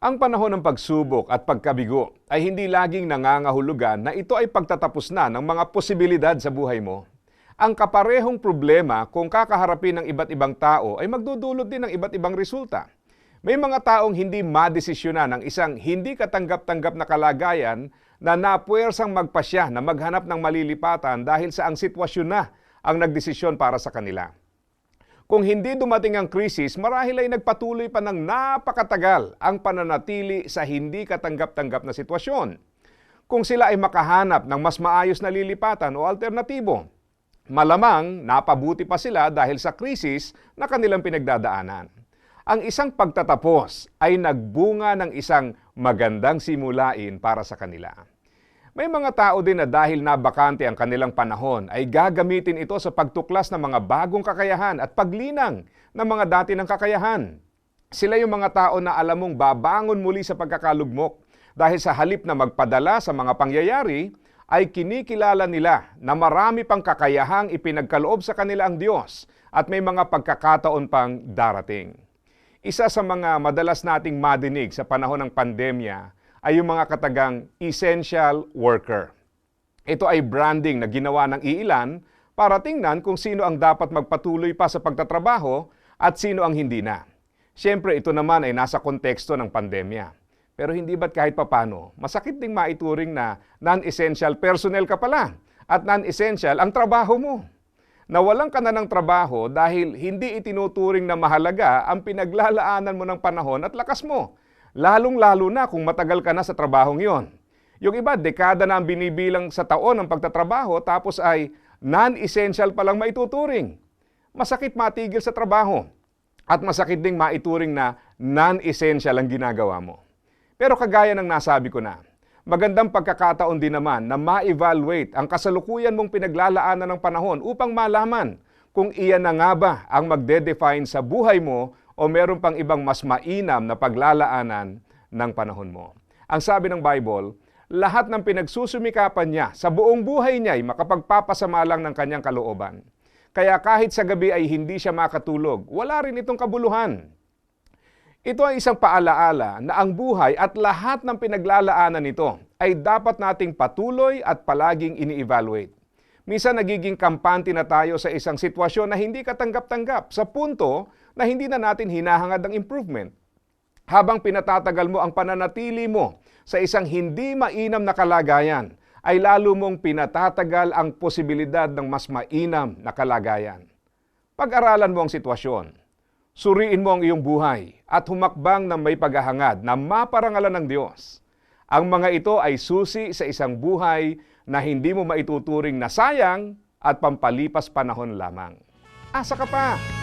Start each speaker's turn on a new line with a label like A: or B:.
A: Ang panahon ng pagsubok at pagkabigo ay hindi laging nangangahulugan na ito ay pagtatapos na ng mga posibilidad sa buhay mo. Ang kaparehong problema kung kakaharapin ng iba't ibang tao ay magdudulot din ng iba't ibang resulta. May mga taong hindi madesisyonan ng isang hindi katanggap-tanggap na kalagayan na napuwersang magpasya na maghanap ng malilipatan dahil sa ang sitwasyon na ang nagdesisyon para sa kanila. Kung hindi dumating ang krisis, marahil ay nagpatuloy pa ng napakatagal ang pananatili sa hindi katanggap-tanggap na sitwasyon. Kung sila ay makahanap ng mas maayos na lilipatan o alternatibo, malamang napabuti pa sila dahil sa krisis na kanilang pinagdadaanan. Ang isang pagtatapos ay nagbunga ng isang magandang simulain para sa kanila. May mga tao din na dahil nabakante ang kanilang panahon ay gagamitin ito sa pagtuklas ng mga bagong kakayahan at paglinang ng mga dati ng kakayahan. Sila yung mga tao na alam mong babangon muli sa pagkakalugmok dahil sa halip na magpadala sa mga pangyayari, ay kinikilala nila na marami pang kakayahang ipinagkaloob sa kanila ang Diyos at may mga pagkakataon pang darating. Isa sa mga madalas nating madinig sa panahon ng pandemya ay yung mga katagang essential worker. Ito ay branding na ginawa ng iilan para tingnan kung sino ang dapat magpatuloy pa sa pagtatrabaho at sino ang hindi na. Siyempre, ito naman ay nasa konteksto ng pandemya. Pero hindi ba't kahit papano, masakit ding maituring na non-essential personnel ka pala at non-essential ang trabaho mo. Nawalan ka na ng trabaho dahil hindi itinuturing na mahalaga ang pinaglalaanan mo ng panahon at lakas mo lalong-lalo na kung matagal ka na sa trabahong yon. Yung iba, dekada na ang binibilang sa taon ng pagtatrabaho tapos ay non-essential pa lang maituturing. Masakit matigil sa trabaho at masakit ding maituring na non-essential ang ginagawa mo. Pero kagaya ng nasabi ko na, magandang pagkakataon din naman na ma-evaluate ang kasalukuyan mong pinaglalaanan ng panahon upang malaman kung iyan na nga ba ang magde-define sa buhay mo o meron pang ibang mas mainam na paglalaanan ng panahon mo. Ang sabi ng Bible, lahat ng pinagsusumikapan niya sa buong buhay niya ay makapagpapasama lang ng kanyang kalooban. Kaya kahit sa gabi ay hindi siya makatulog, wala rin itong kabuluhan. Ito ay isang paalaala na ang buhay at lahat ng pinaglalaanan nito ay dapat nating patuloy at palaging ini-evaluate. Minsan nagiging kampante na tayo sa isang sitwasyon na hindi katanggap-tanggap sa punto na hindi na natin hinahangad ang improvement. Habang pinatatagal mo ang pananatili mo sa isang hindi mainam na kalagayan, ay lalo mong pinatatagal ang posibilidad ng mas mainam na kalagayan. Pag-aralan mo ang sitwasyon. Suriin mo ang iyong buhay at humakbang ng may paghahangad na maparangalan ng Diyos. Ang mga ito ay susi sa isang buhay na hindi mo maituturing na sayang at pampalipas panahon lamang. Asa ka pa!